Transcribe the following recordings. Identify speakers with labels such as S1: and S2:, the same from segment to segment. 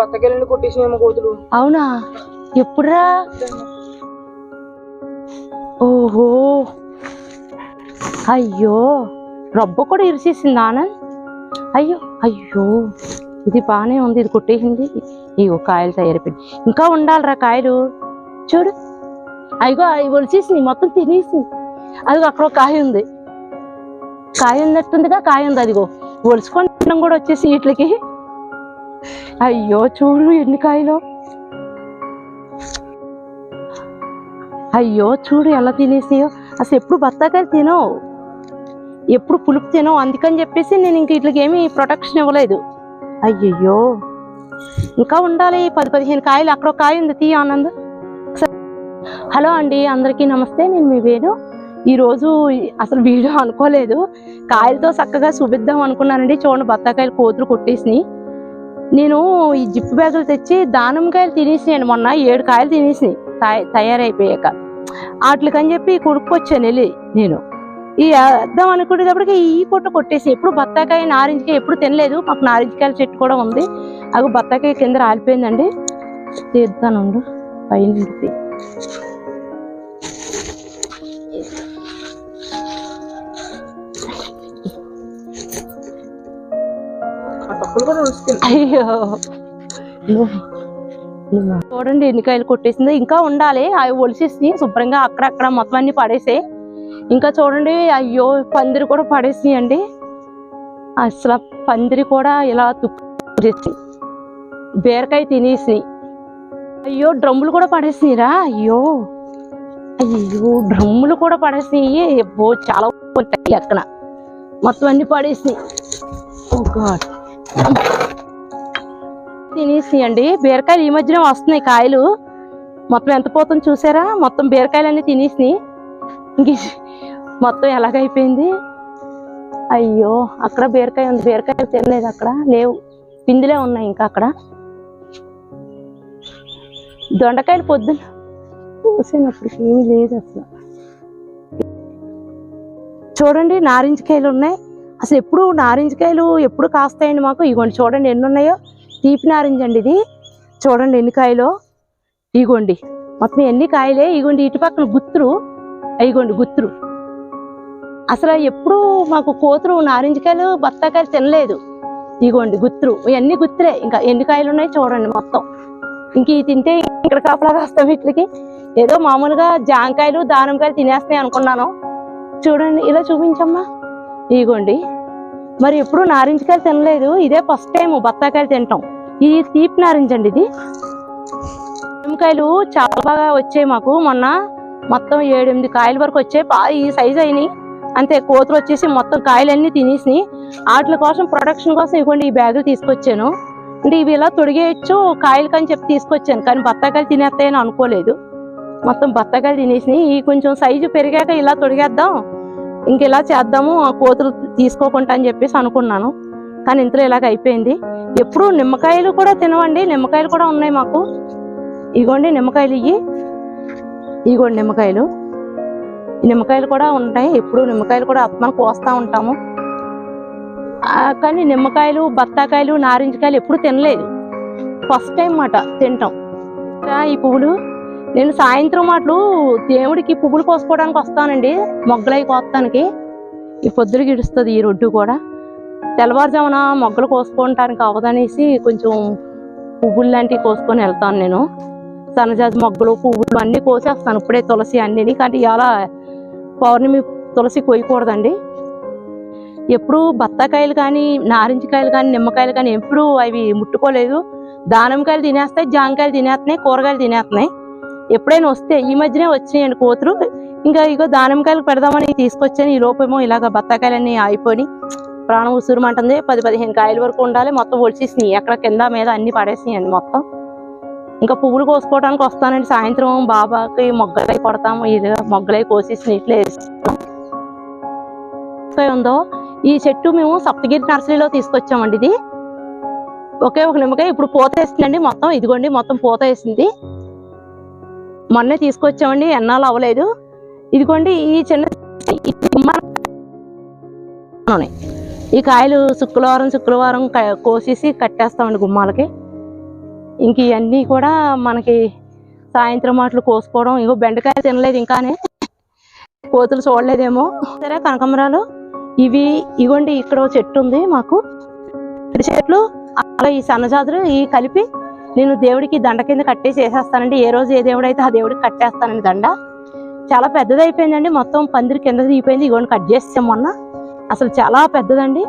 S1: బత్తకాయలు కొట్టేసినేమో కోతులు.
S2: అవునా? ఎప్పుడురా? ఓహో. అయ్యో. రబ్బ కూడా ఇరిసేసింది ఆనంద్? అయ్యో అయ్యో. ఇది బాగానే ఉంది ఇది కొట్టేసింది. ఇగో కాయలు తయారైపోయింది ఇంకా ఉండాలిరా కాయలు? చూడు. అయ్యో అవి ఒలిసేసింది మొత్తం తినేసింది అదిగో అక్కడ కాయ ఉంది. కాయ ఉన్నట్టుందిగా కాయ ఉంది అదిగో. ఒలుచుకొని తినడం కూడా వచ్చేసి వీటికి. అయ్యో చూడు ఎన్ని కాయలు. అయ్యో చూడు ఎలా తినేసాయో. అసలు ఎప్పుడు బత్తాకాయలు తినవు ఎప్పుడు పులుపు తినవు అందుకని చెప్పేసి నేను ఇంక వీటికి ప్రొటెక్షన్ ఇవ్వలేదు. అయ్యయ్యో. ఇంకా ఉండాలి పది పదిహేను కాయలు. అక్కడ కాయ ఉంది తీ ఆనంద్. హలో అండి అందరికీ నమస్తే. నేను మీ వేణు. ఈరోజు అసలు వీడియో అనుకోలేదు. కాయలతో చక్కగా చూపిద్దాం అనుకున్నానండి. చూడండి బత్తాకాయలు కోతులు కొట్టేసినాయి. నేను ఈ జిప్పు బ్యాగులు తెచ్చి దానిమ్మకాయలు తినేసినాను మొన్న ఏడు కాయలు తినేసినాయి తయ- తయారైపోయాక. వాటికని చెప్పి కొనుక్కొచ్చాను వెళ్ళి నేను. ఈ వేద్దాం అనుకునేటప్పటికి ఈ పొట్ట కొట్టేసి ఎప్పుడు బత్తాకాయ నారింజకాయ ఎప్పుడు తినలేదు. మాకు నారింజకాయల చెట్టు కూడా ఉంది. అవి బత్తాకాయ కింద రాలిపోయిందండి. తీద్దానుండు పైన అయ్యో. చూడండి ఎన్ని కాయలు కొట్టేసిందో. ఇంకా ఉండాలి. అవి ఒలిసేసి శుభ్రంగా అక్కడక్కడ మొత్తం అన్ని పడేసే. ఇంకా చూడండి అయ్యో పందిరి కూడా పడేసినాయండి అసలు పందిరి కూడా ఇలా తుక్కు బీరకాయ తినేసి. అయ్యో డ్రమ్ములు కూడా పడేసినాయిరా. అయ్యో. అయ్యో డ్రమ్ములు కూడా పడేసినాయి. చాలా ఉంటాయి అక్కడ. మొత్తం అన్ని పడేసినాయి. ఓ గాడ్. తినేసియండి. బీరకాయలు ఈ మధ్యనే వస్తున్నాయి కాయలు. మొత్తం ఎంత పోతుందో చూసారా? మొత్తం బీరకాయలన్నీ తినేసినాయి. ఇంక మొత్తం ఎలాగైపోయింది? అయ్యో అక్కడ బీరకాయ ఉంది. బీరకాయలు తినలేదు అక్కడ. లేవు. పిందిలే ఉన్నాయి ఇంకా అక్కడ. దొండకాయలు పొద్దున పోసినప్పుడు ఏమీ లేదు అసలు. చూడండి నారింజకాయలు ఉన్నాయి. అసలు ఎప్పుడు నారింజకాయలు ఎప్పుడు కాస్తాయండి మాకు? ఇగోండి చూడండి ఎన్ని ఉన్నాయో తీపి నారింజ అండి ఇది. చూడండి ఎన్ని కాయలు. ఇగోండి. మొత్తం ఎన్ని కాయలే. ఇగోండి ఇటు పక్కన గుత్తురు. ఇగోండి గుత్తురు. అసలు ఎప్పుడు మాకు కోతురు నారింజకాయలు బత్తాకాయలు తినలేదు. ఇగోండి గుత్తురు. ఇవన్నీ గుత్తురే. ఇంకా ఎన్ని కాయలు ఉన్నాయి చూడండి మొత్తం. ఇంక ఇవి తింటే ఇక్కడ కాపలా కాస్తాం వీటికి. ఏదో మామూలుగా జాంకాయలు దానిమ్మకాయలు తినేస్తాయి అనుకున్నాను. చూడండి ఇలా చూపించమ్మా. ఇగోండి. మరి ఎప్పుడు నారింజకాయలు తినలేదు. ఇదే ఫస్ట్ టైం బత్తాకాయలు తింటాం. ఇది తీపి నారింజ అండి ఇది. నిమ్మకాయలు చాలా బాగా వచ్చాయి మాకు. మొన్న మొత్తం ఏడెనిమిది కాయల వరకు వచ్చాయి. బాగా ఈ సైజ్ అయినాయి. అంతే కోతులు వచ్చేసి మొత్తం కాయలన్నీ తినేసినాయి. వాటి కోసం ప్రొడక్షన్ కోసం ఇవ్వండి ఈ బ్యాగులు తీసుకొచ్చాను. అంటే ఇవి ఇలా తొడిగేయచ్చు కాయలు కానీ చెప్పి తీసుకొచ్చాను. కానీ బత్తాకాయలు తినేస్తాయని అనుకోలేదు. మొత్తం బత్తాకాయలు తినేసినాయి. ఈ కొంచెం సైజు పెరిగాక ఇలా తొడిగేద్దాం. ఇంక ఇలా చేద్దాము ఆ కోతులు తీసుకోకుండా అని చెప్పేసి అనుకున్నాను. కానీ ఇంతలో ఇలాగ అయిపోయింది. ఎప్పుడు నిమ్మకాయలు కూడా తినవండి. నిమ్మకాయలు కూడా ఉన్నాయి మాకు. ఇగోండి నిమ్మకాయలు ఇవి ఇగోండి నిమ్మకాయలు. నిమ్మకాయలు కూడా ఉంటాయి ఎప్పుడు నిమ్మకాయలు కూడా మనం కోస్తా ఉంటాము. కానీ నిమ్మకాయలు బత్తాకాయలు నారింజకాయలు ఎప్పుడు తినలేదు. ఫస్ట్ టైం మాట తింటాం. ఈ పువ్వులు నేను సాయంత్రం అట్లు దేవుడికి పువ్వులు కోసుకోవడానికి వస్తానండి. మొగ్గలై కోస్తానికి ఈ పొద్దులు గిడుస్తుంది ఈ రొడ్డు కూడా. తెల్లవారుజామున మొగ్గలు కోసుకోవటానికి అవదనేసి కొంచెం పువ్వులు లాంటివి కోసుకొని వెళ్తాను నేను. సన్నజాజి మొగ్గలు పువ్వులు అన్నీ కోసేస్తాను. ఇప్పుడే తులసి అన్నీ కానీ ఇవాళ పౌర్ణమి తులసి కోయకూడదండి ఎప్పుడు బత్తాకాయలు కానీ నారింజకాయలు కానీ నిమ్మకాయలు కానీ ఎప్పుడూ అవి ముట్టుకోలేదు. దానిమ్మకాయలు తినేస్తాయి జాంకాయలు తినేస్తున్నాయి కూరగాయలు తినేస్తున్నాయి. ఎప్పుడైనా వస్తే ఈ మధ్యనే వచ్చినాయండి కోతులు ఇంకా ఇగో దానిమ్మకాయలు పెడదామని తీసుకొచ్చాను. ఈ లోపేమో ఇలాగ బత్తాకాయలన్నీ ఆగిపోయి ప్రాణం ఉసురుమంటుంది పది పదిహేను కాయల వరకు ఉండాలి. మొత్తం ఒలిచేసినాయి. ఎక్కడ కింద మీద అన్ని పడేసినాయండి మొత్తం. ఇంకా పువ్వులు కోసుకోవడానికి వస్తానండి. సాయంత్రం బాబాకి మొగ్గలై కొడతాము. ఇది మొగ్గలై కోసేసి నీటిలో వేస్తాం ఉందో ఈ చెట్టు మేము సప్తగిరి నర్సరీలో తీసుకొచ్చామండి ఇది. ఒకే ఒక నిమ్మకాయ. ఇప్పుడు పూత వేసిందండి మొత్తం. ఇదిగోండి మొత్తం పూత వేసింది. మొన్నే తీసుకొచ్చామండి ఎన్నాళ్ళు అవ్వలేదు. ఇదిగోండి ఈ చిన్న ఈ కాయలు శుక్రవారం శుక్రవారం కోసేసి కట్టేస్తామండి గుమ్మాలకి. ఇంక ఇవన్నీ కూడా మనకి సాయంత్రం మాటలు కోసుకోవడం ఇగో బెండకాయ తినలేదు ఇంకానే. కోతులు చూడలేదేమో. సరే కనకమరాలు ఇవి ఇగోండి ఇక్కడ చెట్టు ఉంది మాకు. చెట్లు అలా ఈ సన్నజాతులు ఈ కలిపి నేను దేవుడికి దండ కింద కట్టేసి వేసేస్తానండి ఏ రోజు ఏ దేవుడు అయితే ఆ దేవుడికి కట్టేస్తానండి దండ. చాలా పెద్దది అయిపోయిందండి మొత్తం పందిరి కింద దిగిపోయింది. ఇగోండి కట్ చేసాం మొన్న. అసలు చాలా పెద్దదండి.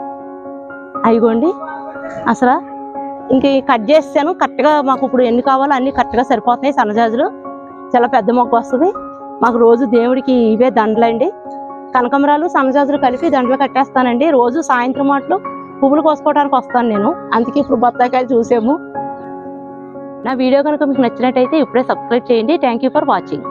S2: అయిగోండి అసలు ఇంక ఈ కట్ చేసాను కరెక్ట్గా మాకు ఇప్పుడు ఎన్ని కావాలో అన్ని కరెక్ట్గా సరిపోతున్నాయి సన్నజాజులు. చాలా పెద్ద మొక్క వస్తుంది. మాకు రోజు దేవుడికి ఇవే దండలండి. కనకమరాలు సన్నజాజులు కలిపి దండలు కట్టేస్తానండి. రోజు సాయంత్రం మాటలు పువ్వులు కోసుకోవడానికి వస్తాను నేను. అందుకే ఇప్పుడు బత్తాకాయలు చూసాము. నా వీడియో కనుక మీకు నచ్చినట్టయితే ఇప్పుడే సబ్స్క్రైబ్ చేయండి. Thank you for watching